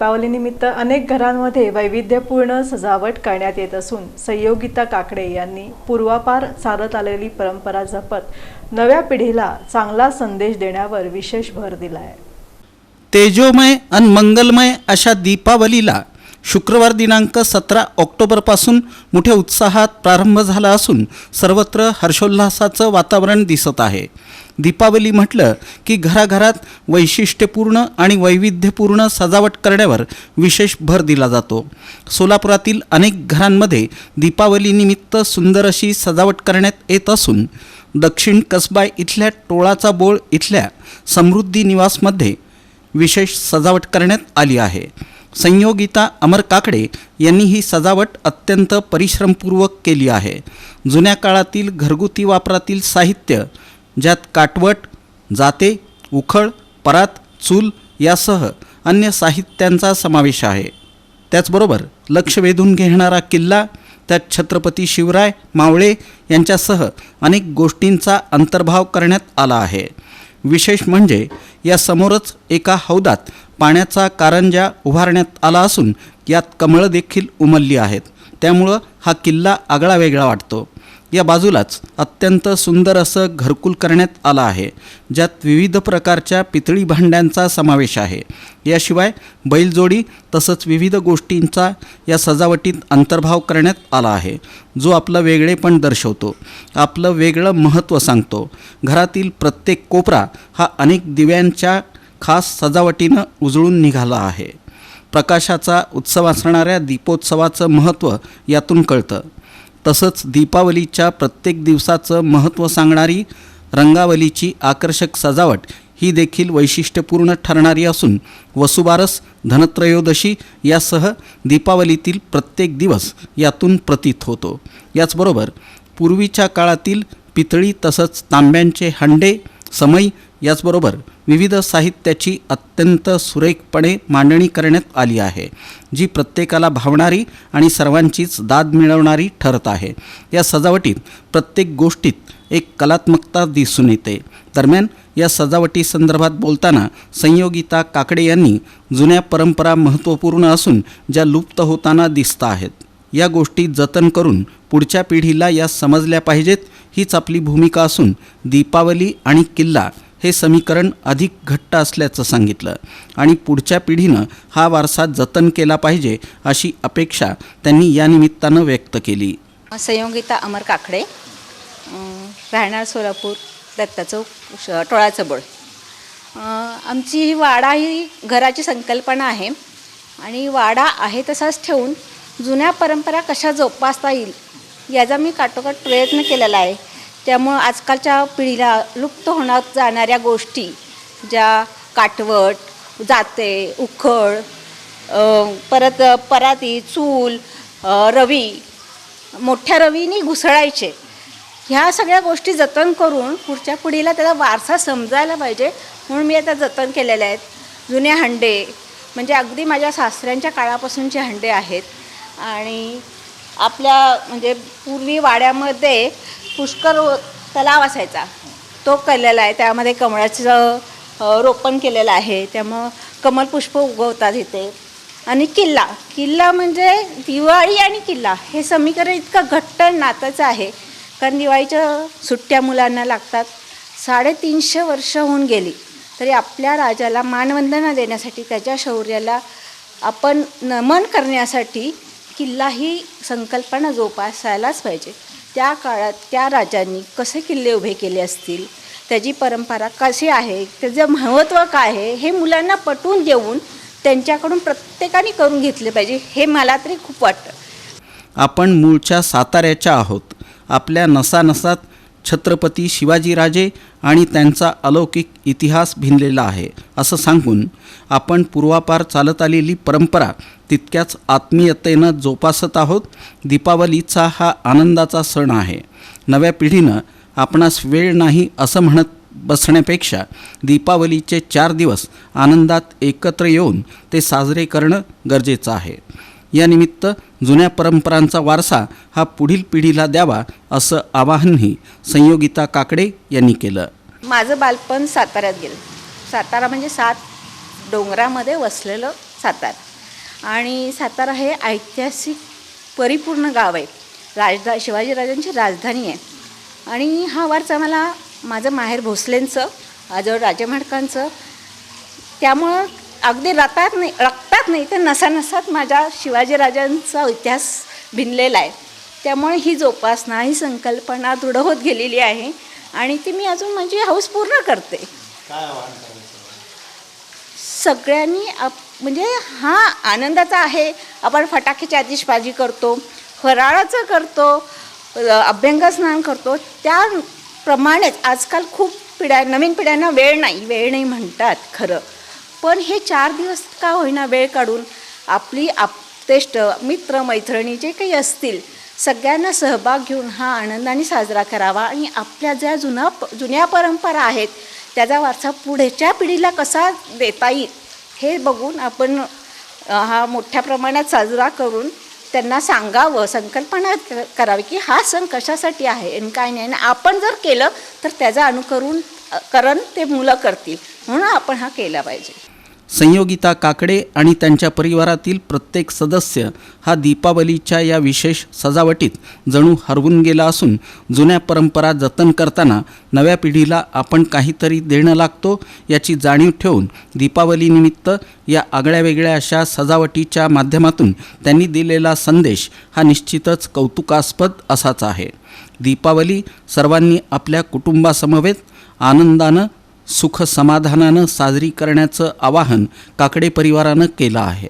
दीपावलीनिमित्त अनेक घरांमध्ये वैविध्यपूर्ण सजावट करण्यात येत असून संयोगिता काकडे यांनी पूर्वापार चालत आलेली परंपरा जपत नव्या पिढीला चांगला संदेश देण्यावर विशेष भर दिला आहे तेजोमय आणि मंगलमय अशा दीपावलीला शुक्रवार दिनांक सतरा ऑक्टोबरपासून मोठ्या उत्साहात प्रारंभ झाला असून सर्वत्र हर्षोल्लासाचं वातावरण दिसत आहे. दीपावली म्हटलं की घराघरात वैशिष्ट्यपूर्ण आणि वैविध्यपूर्ण सजावट करण्यावर विशेष भर दिला जातो. सोलापुरातील अनेक घरांमध्ये दीपावलीनिमित्त सुंदर अशी सजावट करण्यात येत असून दक्षिण कसबा इथल्या टोळाचा बोळ इथल्या समृद्धी निवासमध्ये विशेष सजावट करण्यात आली आहे. संयोगिता अमर काकडे यांनी ही सजावट अत्यंत परिश्रमपूर्वक केली आहे. जुन्या काळातील घरगुती वापरातील साहित्य ज्यात काटवट जाते उखळ परात चूल यासह अन्य साहित्यांचा समावेश आहे. त्याचबरोबर लक्ष वेधून घेणारा किल्ला त्यात छत्रपती शिवराय मावळे यांच्यासह अनेक गोष्टींचा अंतर्भाव करण्यात आला आहे. विशेष म्हणजे या समोरच एका हौदात पाण्याचा कारंजा उभारण्यात आला असून यात कमळं देखील उमलली आहेत. त्यामुळं हा किल्ला आगळा वेगळा वाटतो. या बाजूलाच अत्यंत सुंदर असं घरकुल करण्यात आलं आहे ज्यात विविध प्रकारच्या पितळी भांड्यांचा समावेश आहे. याशिवाय बैलजोडी तसंच विविध गोष्टींचा या सजावटीत अंतर्भाव करण्यात आला आहे जो आपलं वेगळेपण दर्शवतो. आपलं वेगळं महत्त्व सांगतो. घरातील प्रत्येक कोपरा हा अनेक दिव्यांच्या खास सजावटीनं उजळून निघाला आहे. प्रकाशाचा उत्सव असणाऱ्या दीपोत्सवाचं महत्त्व यातून कळतं. तसंच दीपावलीच्या प्रत्येक दिवसाचं महत्त्व सांगणारी रंगावलीची आकर्षक सजावट ही देखील वैशिष्ट्यपूर्ण ठरणारी असून वसुबारस धनत्रयोदशी यासह दीपावलीतील प्रत्येक दिवस यातून प्रतीत होतो. याचबरोबर पूर्वीच्या काळातील पितळी तसंच तांब्यांचे हंडे समई याचबरोबर विविध साहित्याची अत्यंत सुरेखपणे मांडणी करण्यात आली आहे जी प्रत्येकाला भावणारी आणि सर्वांचीच दाद मिळवणारी ठरत आहे. या सजावटीत प्रत्येक गोष्टीत एक कलात्मकता दिसून येते. दरम्यान या सजावटी संदर्भात बोलताना संयोगिता काकडे यांनी जुन्या परंपरा महत्त्वपूर्ण असून ज्या लुप्त होताना दिसत आहेत. या गोष्टी जतन करून पुढच्या पिढीला या समजल्या पाहिजेत हीच आपली भूमिका असून दीपावली आणि किल्ला हे समीकरण अधिक घट्ट असल्याचं सांगितलं. आणि पुढच्या पिढीनं हा वारसा जतन केला पाहिजे अशी अपेक्षा त्यांनी या निमित्तानं व्यक्त केली. संयोगिता अमर काकडे राहणार सोलापूर दत्ता चौक श- टोळाचं बळ आमची ही वाडा ही घराची संकल्पना आहे आणि वाडा आहे तसाच ठेवून जुन्या परंपरा कशा जोपासता येईल याचा मी काटोकाट प्रयत्न केलेला आहे. त्यामुळं आजकालच्या पिढीला लुप्त होणार जाणाऱ्या गोष्टी ज्या काटवट जाते उखळ परत पराती चूल रवी मोठ्या रवीनी घुसळायचे. ह्या सगळ्या गोष्टी जतन करून पुढच्या पिढीला त्याचा वारसा समजायला पाहिजे म्हणून मी आता जतन केलेले आहेत. जुने हंडे म्हणजे अगदी माझ्या सासऱ्यांच्या काळापासूनचे हंडे आहेत. आणि आपल्या म्हणजे पूर्वी वाड्यामध्ये पुष्कर तलाव असायचा. तो केलेला आहे. त्यामध्ये कमळाचं रोपण केलेलं आहे. त्यामुळं कमलपुष्प उगवतात इथे. आणि किल्ला. किल्ला म्हणजे दिवाळी आणि किल्ला. हे समीकरण इतकं घट्ट नातचं आहे. कारण दिवाळीच्या सुट्ट्या मुलांना लागतात. साडेतीनशे वर्ष होऊन गेली. तरी आपल्या राजाला मानवंदना देण्यासाठी त्याच्या शौर्याला आपण नमन करण्यासाठी किल्ला ही संकल्पना जोपासायलाच पाहिजे. त्या काळात त्या राजांनी कसे किल्ले उभे केले असतील? त्याची परंपरा कशी आहे? त्याचं महत्त्व काय आहे? हे मुलांना पटवून देऊन त्यांच्याकडून प्रत्येकाने करून घेतले पाहिजे हे मला तरी खूप वाटतं. आपण मूळच्या साताऱ्याच्या आहोत. आपल्या नसानसात छत्रपती शिवाजीराजे आणि त्यांचा अलौकिक इतिहास भिनलेला आहे. असं सांगून आपण पूर्वापार चालत आलेली परंपरा तितक्याच आत्मीयतेनं जोपासत आहोत. दीपावलीचा हा आनंदाचा सण आहे. नव्या पिढीनं आपणास वेळ नाही असं म्हणत बसण्यापेक्षा दीपावलीचे चार दिवस आनंदात एकत्र येऊन ते साजरे करणं गरजेचं आहे. यानिमित्त जुन्या परंपरांचा वारसा हा पुढील पिढीला द्यावा असं आवाहनही संयोगिता काकडे यांनी केलं. माझं बालपण साताऱ्यात गेलं. सातारा म्हणजे सात डोंगरामध्ये वसलेलं सातारा. आणि सातारा हे ऐतिहासिक परिपूर्ण गाव आहे. राजधा शिवाजीराजांची राजधानी आहे. आणि हा वारसा मला माझं माहेर भोसलेंचं आजोळ राजे माडकांचं त्यामुळं अगदी रक्तात नाही रक्तात नाही तर नसानसात माझ्या शिवाजीराजांचा इतिहास भिनलेला आहे. त्यामुळे ही जोपासना ही संकल्पना दृढ होत गेलेली आहे आणि ती मी अजून माझी हौस पूर्ण करते. सगळ्यांनी आप म्हणजे हा आनंदाचा आहे. आपण फटाक्याची आतिषबाजी करतो फराळाचं करतो अ, अभ्यंग स्नान करतो. त्याप्रमाणेच आजकाल खूप पिढ्या नवीन पिढ्यांना वेळ नाही वेळ नाही म्हणतात खरं. पण हे चार दिवस का होईना वेळ काढून आपली आपतेष्ट मित्र मैत्रिणी जे काही असतील सगळ्यांना सहभाग घेऊन हा आनंदाने साजरा करावा आणि आपल्या ज्या जुना जुन्या परंपरा आहेत त्याचा वारसा पुढच्या पिढीला कसा देता येईल हे बघून आपण हा मोठ्या प्रमाणात साजरा करून त्यांना सांगावं संकल्पना क- करावी की हा सण कशासाठी आहे आणि काय नाही. आणि आपण जर केलं तर त्याचं अनुकरून करण ते मुलं करतील. म्हणून आपण हा केला पाहिजे. संयोगिता काकडे आणि त्यांच्या परिवारातील प्रत्येक सदस्य हा दीपावलीच्या या विशेष सजावटीत जणू हरवून गेला असून जुन्या परंपरा जतन करताना नव्या पिढीला आपण काहीतरी देणं लागतो याची जाणीव ठेवून दीपावलीनिमित्त या आगळ्यावेगळ्या अशा सजावटीच्या माध्यमातून त्यांनी दिलेला संदेश हा निश्चितच कौतुकास्पद असाच आहे. दीपावली सर्वांनी आपल्या कुटुंबासमवेत आनंदानं सुख समाधानानं साजरी करण्याचं आवाहन काकडे परिवारानं केलं आहे.